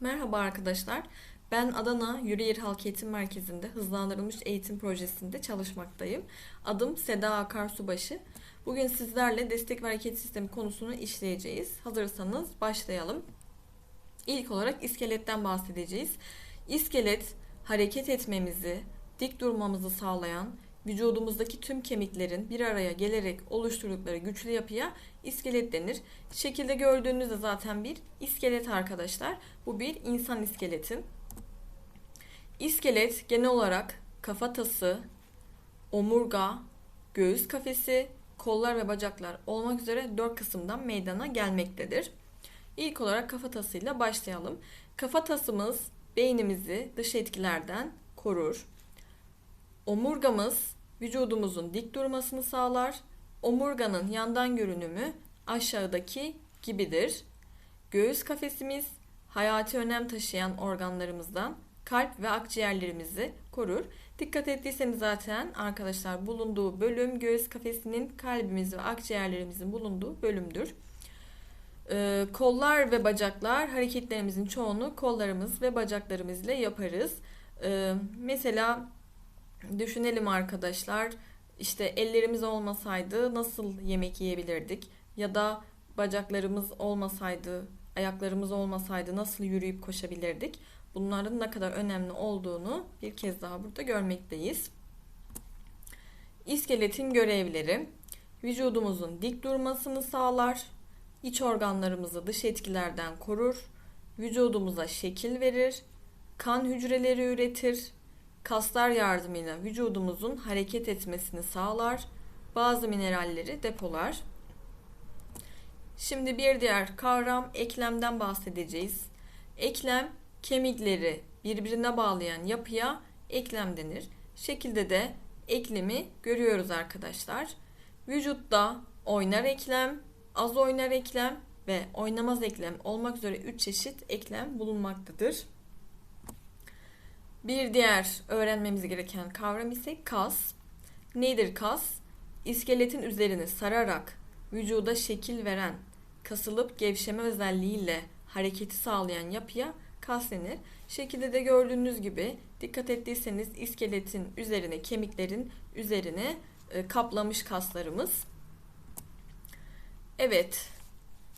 Merhaba arkadaşlar. Ben Adana Yürüyer Halk Eğitim Merkezi'nde hızlandırılmış eğitim projesinde çalışmaktayım. Adım Seda Akarsubaşı. Bugün sizlerle destek ve hareket sistemi konusunu işleyeceğiz. Hazırsanız başlayalım. İlk olarak iskeletten bahsedeceğiz. İskelet hareket etmemizi, dik durmamızı sağlayan, vücudumuzdaki tüm kemiklerin bir araya gelerek oluşturdukları güçlü yapıya iskelet denir. Şekilde gördüğünüzde zaten bir iskelet arkadaşlar. Bu bir insan iskeleti. İskelet genel olarak kafatası, omurga, göğüs kafesi, kollar ve bacaklar olmak üzere dört kısımdan meydana gelmektedir. İlk olarak kafatasıyla başlayalım. Kafatasımız beynimizi dış etkilerden korur. Omurgamız vücudumuzun dik durmasını sağlar. Omurganın yandan görünümü aşağıdaki gibidir. Göğüs kafesimiz hayati önem taşıyan organlarımızdan kalp ve akciğerlerimizi korur. Dikkat ettiyseniz zaten arkadaşlar bulunduğu bölüm göğüs kafesinin kalbimiz ve akciğerlerimizin bulunduğu bölümdür. Ee, kollar ve bacaklar hareketlerimizin çoğunu kollarımız ve bacaklarımızla yaparız. Ee, mesela Düşünelim arkadaşlar. İşte ellerimiz olmasaydı nasıl yemek yiyebilirdik? Ya da bacaklarımız olmasaydı, ayaklarımız olmasaydı nasıl yürüyüp koşabilirdik? Bunların ne kadar önemli olduğunu bir kez daha burada görmekteyiz. İskeletin görevleri vücudumuzun dik durmasını sağlar, iç organlarımızı dış etkilerden korur, vücudumuza şekil verir, kan hücreleri üretir, kaslar yardımıyla vücudumuzun hareket etmesini sağlar, bazı mineralleri depolar. Şimdi bir diğer kavram eklemden bahsedeceğiz. Eklem kemikleri birbirine bağlayan yapıya eklem denir. Şekilde de eklemi görüyoruz arkadaşlar. Vücutta oynar eklem, az oynar eklem ve oynamaz eklem olmak üzere 3 çeşit eklem bulunmaktadır. Bir diğer öğrenmemiz gereken kavram ise kas. Nedir kas? İskeletin üzerini sararak vücuda şekil veren, kasılıp gevşeme özelliğiyle hareketi sağlayan yapıya kas denir. Şekilde de gördüğünüz gibi dikkat ettiyseniz iskeletin üzerine, kemiklerin üzerine e, kaplamış kaslarımız. Evet,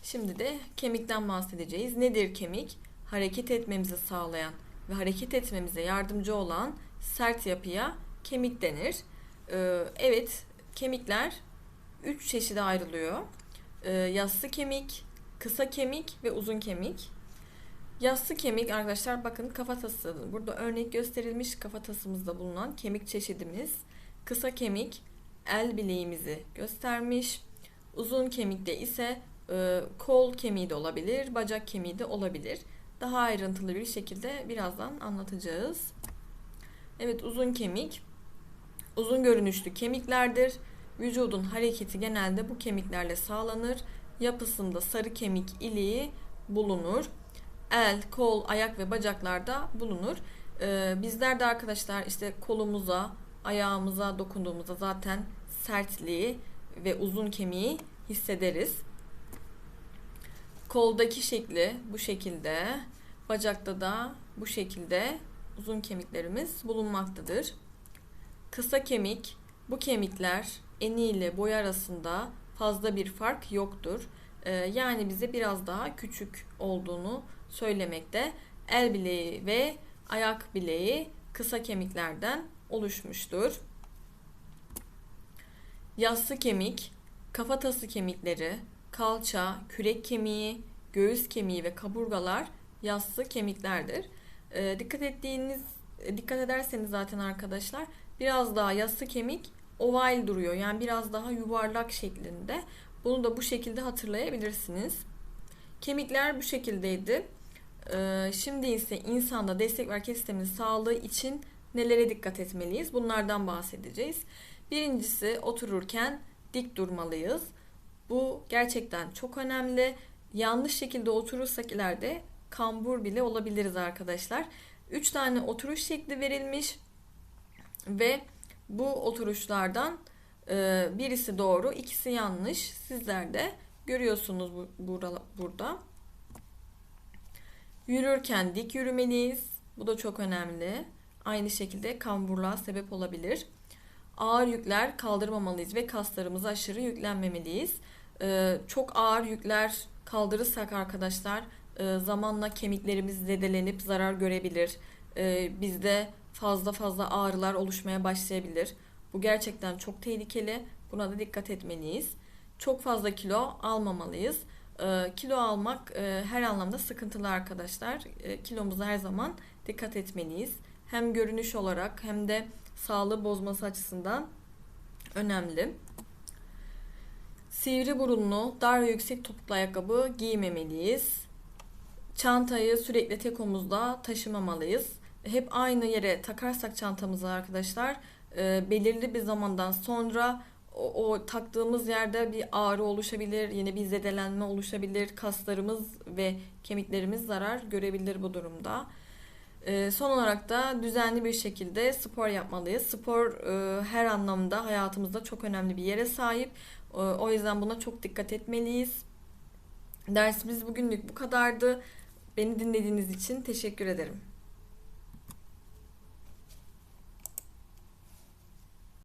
şimdi de kemikten bahsedeceğiz. Nedir kemik? Hareket etmemizi sağlayan, ve hareket etmemize yardımcı olan sert yapıya kemik denir. Ee, evet, kemikler üç çeşide ayrılıyor. Ee, yassı kemik, kısa kemik ve uzun kemik. Yassı kemik arkadaşlar bakın kafatası. Burada örnek gösterilmiş kafatasımızda bulunan kemik çeşidimiz. Kısa kemik el bileğimizi göstermiş. Uzun kemikte ise e, kol kemiği de olabilir, bacak kemiği de olabilir daha ayrıntılı bir şekilde birazdan anlatacağız. Evet uzun kemik uzun görünüşlü kemiklerdir. Vücudun hareketi genelde bu kemiklerle sağlanır. Yapısında sarı kemik iliği bulunur. El, kol, ayak ve bacaklarda bulunur. Ee, bizler de arkadaşlar işte kolumuza, ayağımıza dokunduğumuzda zaten sertliği ve uzun kemiği hissederiz. Koldaki şekli bu şekilde. Bacakta da bu şekilde uzun kemiklerimiz bulunmaktadır. Kısa kemik, bu kemikler eni ile boy arasında fazla bir fark yoktur. Ee, yani bize biraz daha küçük olduğunu söylemekte. El bileği ve ayak bileği kısa kemiklerden oluşmuştur. Yassı kemik, kafatası kemikleri, kalça, kürek kemiği, göğüs kemiği ve kaburgalar yassı kemiklerdir. E, dikkat ettiğiniz dikkat ederseniz zaten arkadaşlar biraz daha yassı kemik oval duruyor. Yani biraz daha yuvarlak şeklinde. Bunu da bu şekilde hatırlayabilirsiniz. Kemikler bu şekildeydi. Ee, şimdi ise insanda destek ve hareket sisteminin sağlığı için nelere dikkat etmeliyiz? Bunlardan bahsedeceğiz. Birincisi otururken dik durmalıyız. Bu gerçekten çok önemli. Yanlış şekilde oturursak ileride kambur bile olabiliriz arkadaşlar. 3 tane oturuş şekli verilmiş ve bu oturuşlardan e, birisi doğru, ikisi yanlış. Sizler de görüyorsunuz burada. Yürürken dik yürümeliyiz. Bu da çok önemli. Aynı şekilde kamburluğa sebep olabilir. Ağır yükler kaldırmamalıyız ve kaslarımıza aşırı yüklenmemeliyiz. Ee, çok ağır yükler kaldırırsak arkadaşlar e, zamanla kemiklerimiz zedelenip zarar görebilir. Ee, bizde fazla fazla ağrılar oluşmaya başlayabilir. Bu gerçekten çok tehlikeli. Buna da dikkat etmeliyiz. Çok fazla kilo almamalıyız. Ee, kilo almak e, her anlamda sıkıntılı arkadaşlar. E, kilomuza her zaman dikkat etmeliyiz. Hem görünüş olarak hem de sağlığı bozması açısından önemli. Sivri burunlu, dar yüksek topuklu ayakkabı giymemeliyiz. Çantayı sürekli tek omuzda taşımamalıyız. Hep aynı yere takarsak çantamızı arkadaşlar e, belirli bir zamandan sonra o, o taktığımız yerde bir ağrı oluşabilir, yine bir zedelenme oluşabilir. Kaslarımız ve kemiklerimiz zarar görebilir bu durumda. E, son olarak da düzenli bir şekilde spor yapmalıyız. Spor e, her anlamda hayatımızda çok önemli bir yere sahip. E, o yüzden buna çok dikkat etmeliyiz. Dersimiz bugünlük bu kadardı. Beni dinlediğiniz için teşekkür ederim.